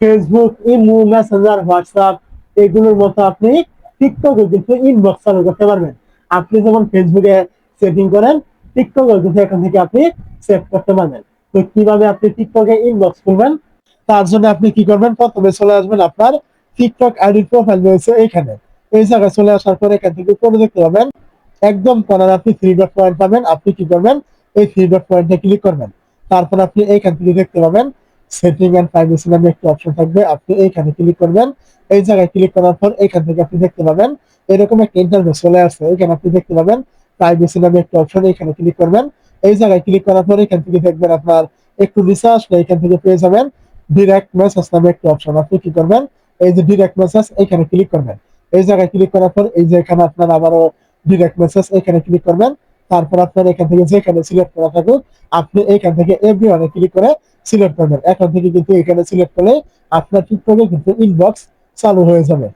Facebook imo Messenger WhatsApp এগুলোর মতো আপনি টিকটকে কিন্তু ইনবক্স চালু করতে পারবেন। আপনি যেমন ফেসবুকে সেটিং করেন টিকটকে কিন্তু এখান থেকে আপনি সেভ করতে পারবেন। তো কীভাবে আপনি টিকটকে ইনবক্স করবেন? তার জন্য আপনি কি করবেন? প্রথমে চলে আসবেন আপনার টিকটক আইডি প্রোফাইল রয়েছে এখানে। এই জায়গায় চলে আসার পর এখান থেকে করে দেখতে পাবেন। একদম কর্নার আপনি থ্রি ডট পয়েন্ট পাবেন। আপনি কি করবেন? এই থ্রি ডট পয়েন্টে ক্লিক করবেন। তারপর আপনি এইখান থেকে দেখতে পাবেন সেটিং এন্ড প্রাইভেসি নামে একটি অপশন থাকবে। আপনি এইখানে ক্লিক করবেন। এই জায়গায় ক্লিক করার পর এখান থেকে আপনি দেখতে পাবেন, এরকম একটা ইন্টারভিউ চলে আসছে। এখানে আপনি দেখতে পাবেন প্রাইভেসি নামে একটা অপশন এখানে ক্লিক করবেন। এই জায়গায় ক্লিক করার পর এখান থেকে দেখবেন আপনার একটু রিসার্চ এখান থেকে পেয়ে যাবেন। ডিরেক্ট মেসেজ নামে একটা অপশন আপনি কি করবেন? এই যে ডিরেক্ট মেসেজ এখানে ক্লিক করবেন। এই জায়গায় ক্লিক করার পর এই যে এখানে আপনার আবারও ডিরেক্ট মেসেজ এখানে ক্লিক করবেন। তারপর আপনার এখান থেকে যেখানে সিলেক্ট করা থাকুক, আপনি এখান থেকে এভরি ওয়ানে ক্লিক করে সিলেক্ট করবেন। এখান থেকে কিন্তু এখানে সিলেক্ট করলে আপনার টিকটকে কিন্তু ইনবক্স চালু হয়ে যাবে।